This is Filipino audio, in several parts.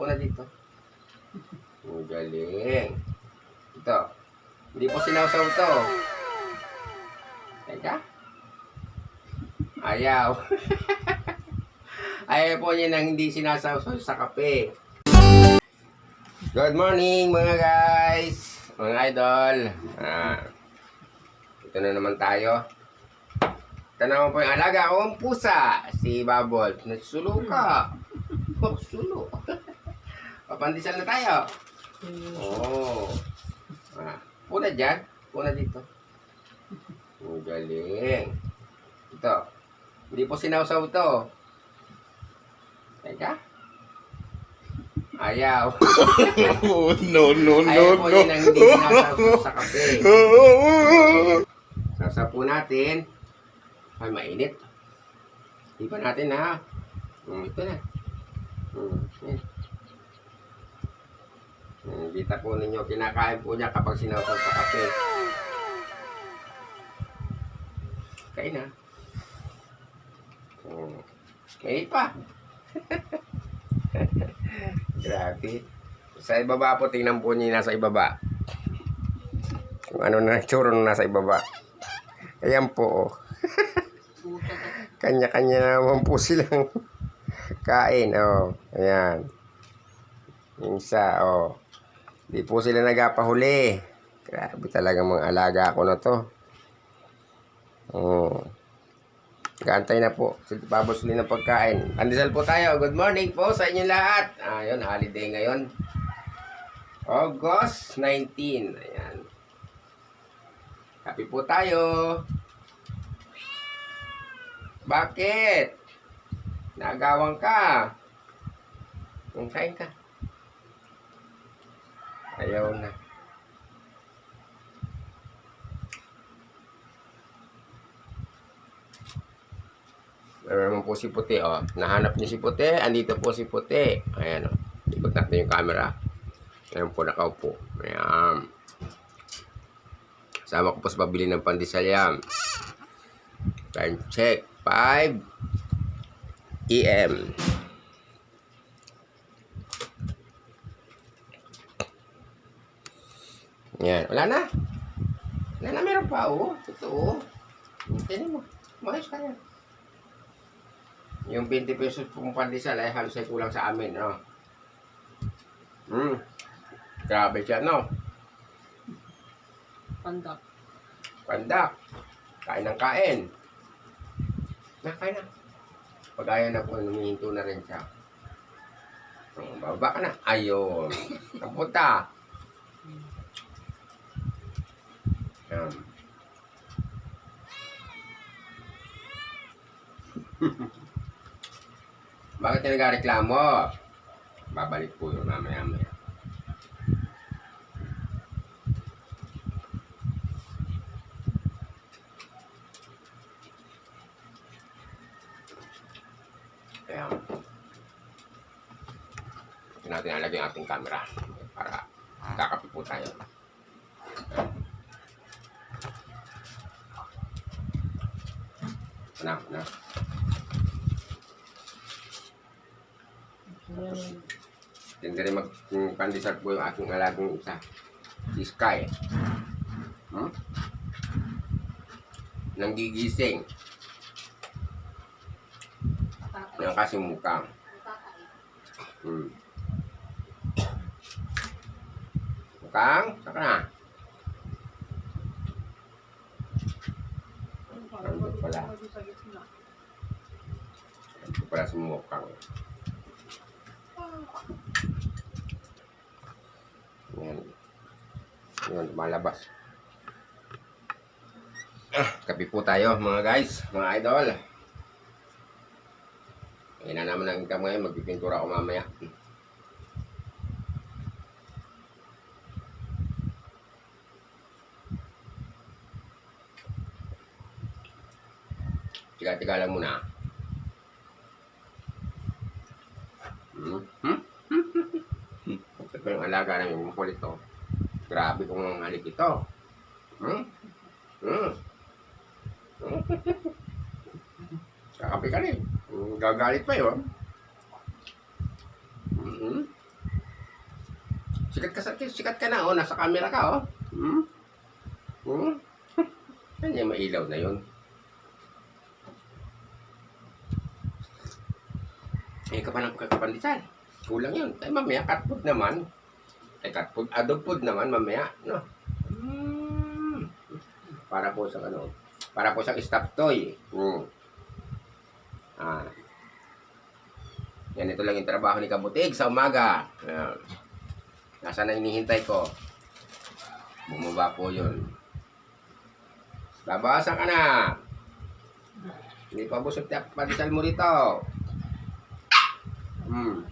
Una dito. Ang galing. Ito. Hindi po sinawsaw to. Teka. Ayaw. Ayaw po niya nang hindi sinasawsaw sa kape. Good morning mga guys! Mga idol. Ah, ito na naman tayo. Ito naman po yung alaga kong pusa. Si Bubble. Nagsulo ka. Oh, sulo. Papandisal na tayo. Oh. Ah, una dyan. Una dito. Ang galing. Ito. Hindi po sinawsaw to. Teka. Ayaw. Oh, no, no, Ayaw no, po no. yun ang hindi sinasawsaw sa kape. Sasapo natin. Ay, mainit. Iba natin ha. Hmm, ito na. Hmm, yan. Hmm, kita po ninyo, kinakain po niya kapag sinawsaw sa kape. Kain na. Hmm. Mainit pa. Grabe. Sa ibaba po, tingnan po niyo nasa ibaba. Kung ano na tsuro nung nasa ibaba. Ayan po. oh. Kanya-kanya naman po silang kain. Oh. Ayan. Yung oh. Di po sila nagapahuli. Grabe talaga mga alaga ko na to. Oh. Gantay na po. Babos ulit ng pagkain. Pandesal po tayo. Good morning po sa inyo lahat. Ayun, holiday ngayon. August 19. Ayan. Happy po tayo. Bakit? Nagawang ka. Kung kain ka. Ayaw na. Meron naman po si Puti, oh. Nahanap niyo si Puti. Andito po si Puti. Ayan, oh. Ikot natin yung camera. Ayan po, nakaupo. Ayan. Sama ko po sa pabili ng pandesal yan. Time check. 5 EM. Yan. Wala na. Wala na. Meron pa, oh. Totoo. Tingnan mo. Maayos ka yan. Yung 20 pesos pong pandesal ay halos ay kulang sa amin, no? Hmm. Grabe siya, no? Pandak. Pandak. Kain ng kain. Na, kain na. Pag ayaw na po, humihinto na rin siya. Oh, baba ka na. Ayun. Ang Yan. Bakit nagreklamo? Babalik po yun mamaya-maya. Kaya, hindi natin alagay ang ating camera para kakapi po tayo. Na, na. Hindi rin mag-pandesal po yung aking alagang isa. Si Sky. Hmm? Nang gigising. Yung kasi mukha. Hmm. Mukhang? Saka na. Nandun pala. Nandun pala sa mukhang. Yan. Yan, malabas. Kape po tayo mga guys, mga idol. Ayan na naman ang income ngayon, magpipintura ako mamaya. Tiga-tiga lang muna. Hmm? Hmm? Alaga namin, yung kulit to. Grabe kong halik ito. Hmm? Hmm? Hmm? Kakape ka rin. Hmm, Gagalit pa yun. Hmm? Sikat ka, sikat ka na, oh. Nasa camera ka, oh. Hmm? Hmm? Yung mailaw na yun? Eh, ka pa. Kulang yun. Ay, mamaya, cat food naman. Ay, cat food, ah, dog food naman, mamaya. No? Hmm. Para po sa ano, para po sa stop toy. Hmm. Ah. Yan, ito lang yung trabaho ni Kabutig sa umaga. Ayan. Nasa na hinihintay ko. Bumaba po yun. Babawasan ka na. Hindi pa busog na pandesal mo rito. Hmm.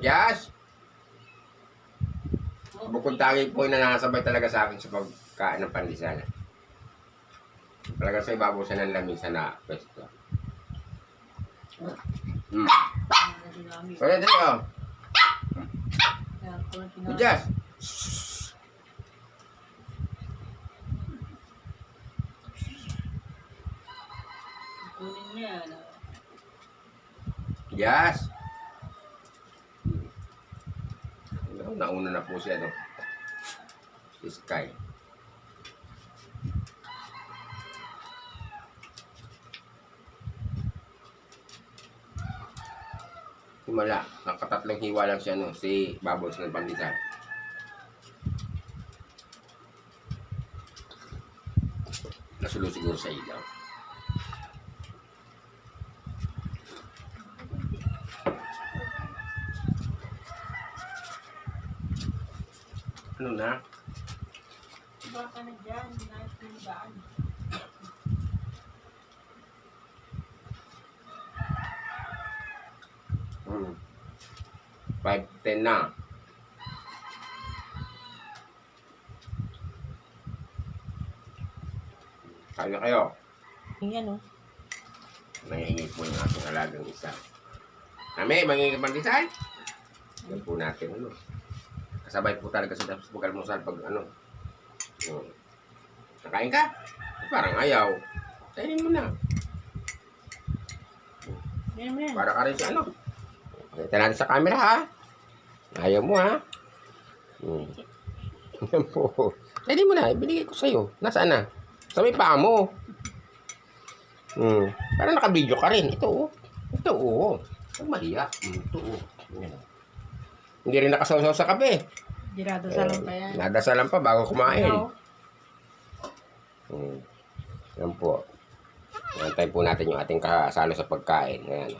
Jazz? Bukod tangi po yung nanasabay talaga sa akin sa pagkain ng pandesal. Talaga sa ibabaw siya ng lamisa na pwesto. Hmm. Yan din oh. Jazz? Kunin niya. ano. Ano, Nauna na po siya, no? Si Sky. Himala. Nakatatlong hiwa lang siya, no? Si Bubbles ng Pandesal. Nasulo siguro sa ilaw. Ano na? Baka na dyan. Nais daan. Hmm. 5.10 na. Kaya kayo. Yan o. Nangihingi po yung aking alagang isa. Kami, mangingi pandesal. Yan po natin, ano. Kasabay po talaga sa tapos pag-almusal pag ano. Hmm. Nakain ka? Parang ayaw. Kainin mo na. Yan. Para ka rin sa ano. Kita natin sa camera ha. Ayaw mo ha. Hmm. Yan po. Pwede mo na. Ibinigay ko sa'yo. Nasaan na? Sa may paa mo. Hmm. Parang naka-video ka rin. Ito oh. Ito oh. Ang mahiya. Hmm, Ito oh. Yan. Hindi rin nakasaw-saw sa kape. Dirado sa lang pa yan. Nadasalan pa bago kumain. Ikaw, Hmm. Yan po. Antayin po natin yung ating kasalo sa pagkain. Ayan.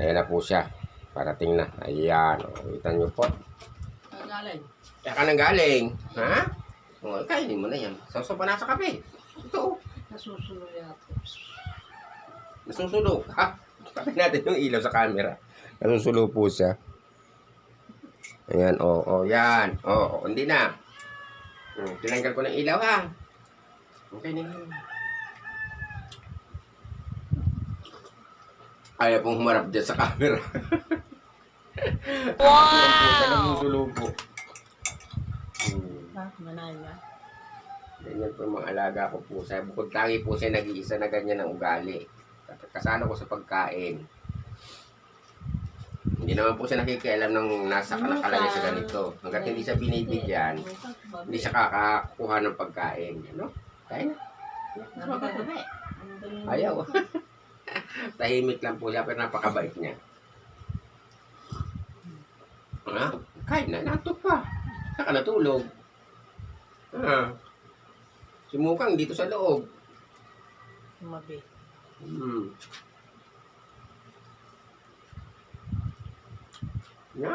Ayan na po siya. Parating na. Ayan. Kita nyo po. galing. Kaya ka nang galing. Ha? O, kainin mo na yan. Sausaw pa na sa kape. Ito. oh. Nasusulo yata. Nasusulo. Ha? Pakita natin yung ilaw sa camera. Nasusulo po siya. Ayan. O, o, yan. O, o, hindi na. Hmm, tinanggal ko ng ilaw ha. Okay na yun. Ayaw pong humarap dyan sa camera. wow! Namusulo po. Hmm. Ha? Manay ba? Ganyan po yung mga alaga ko po. Sa bukod tangi po siya nag-iisa na ganyan ang ugali. Kasano ko sa pagkain. Hindi naman po siya nakikialam ng nasa nakalagay sa ganito. Hanggat hindi siya binibigyan, hindi siya kakakuha ng pagkain. Ano? Kain na. Ayaw. Tahimik lang po siya pero napakabait niya. Ha? Kain na, natok pa. Saka natulog. Ha? Sumukang dito sa loob. Umabi. Hmm. Ya?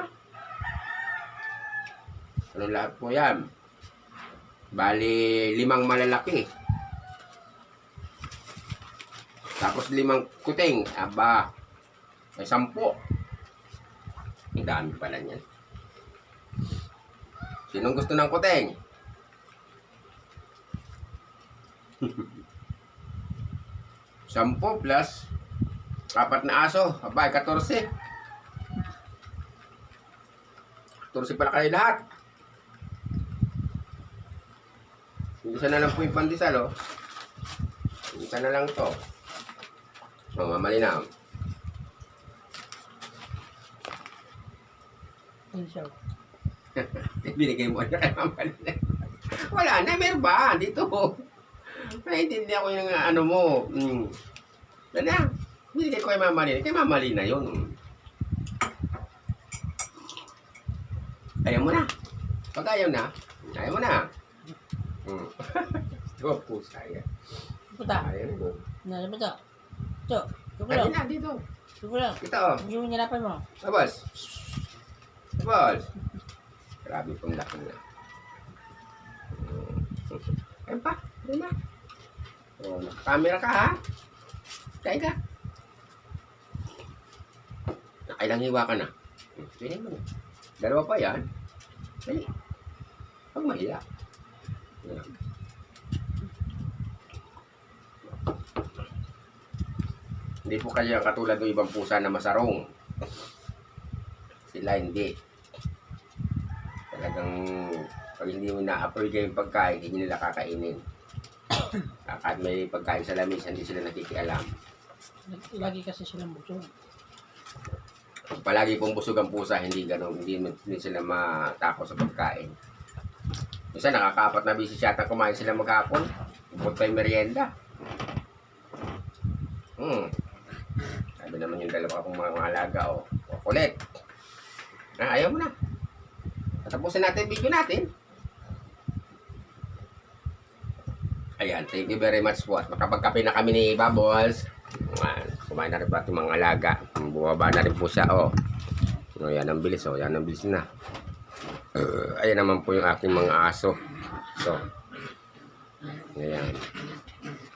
Ano lahat po yan? Bali, limang malalaki. Tapos limang kuting. Aba, may sampo. Ang dami pala niyan. Sinong gusto ng kuting? Sampo plus apat na aso. Abay, 14. 14 pala kayo lahat. Isa na lang po yung pandesal, oh. Isa na lang to. O, oh, mamalinaw. Pinsaw. Binigay mo na kay mamalinaw. Wala na, meron ba? Dito, oh. Naintindihan ko yung ano mo. Mm. Yan na. Binigay ko kay Mama Lina. Kay Mama Lina yun. Ayaw mo na. Pag ayaw na, ayaw mo na. Hmm. Ito po saya. Puta. Ayaw mo. Ano ba ito? Ito. Ayaw lang. na, dito. Ito ko lang. Ito. oh. Hindi mo nilapay mo. Labas. Labas. Grabe pong laki na. Ayun pa. Ayun na. Oh, nakakamera ka ha? Kaya ka. Nakailang hiwa ka na. Pili mo na. Dalawa pa yan. Dali. Huwag mahiya. Yan. Hindi po kaya katulad ng ibang pusa na masarong. Sila hindi. Talagang pag hindi mo na-approve yung pagkain, hindi nila kakainin. Kahit may pagkain sa lamis, hindi sila nakikialam. Lagi kasi silang busog. Palagi pong busog ang pusa, hindi ganun, hindi, hindi sila matako sa pagkain. Minsan nakakaapat na bisis yata kumain sila maghapon. Bukod pa yung merienda. Hmm. Sabi naman yung dalawa kong mga, mga alaga, oh. O, kulit. Ah, ayaw mo na. Tatapusin natin video natin. Ayan, thank you very much po. At makapagkape na kami ni Bubbles. Kumain na rin po ating mga alaga. Bumaba na rin po siya, oh. Oh, yan ang bilis, oh. Yan ang bilis na. Uh, ayan naman po yung aking mga aso. So, ayan.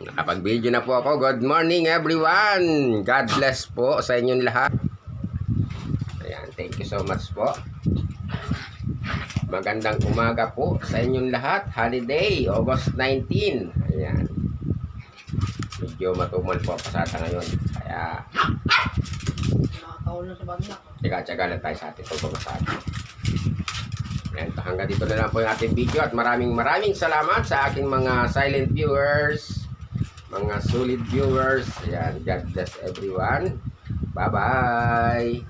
Nakapag-video na po ako. Good morning, everyone. God bless po sa inyong lahat. Ayan, thank you so much po. Magandang umaga po sa inyong lahat. Holiday, August 19. Ayan. Medyo matumal po ang pasata ngayon. Kaya, Nakakaulo sa bagnak. Tsaga-tsaga lang tayo sa ating pagbabasahin. Ayan, hanggang dito na lang po yung ating video at maraming maraming salamat sa aking mga silent viewers, mga solid viewers. Ayan, God bless everyone. Bye-bye!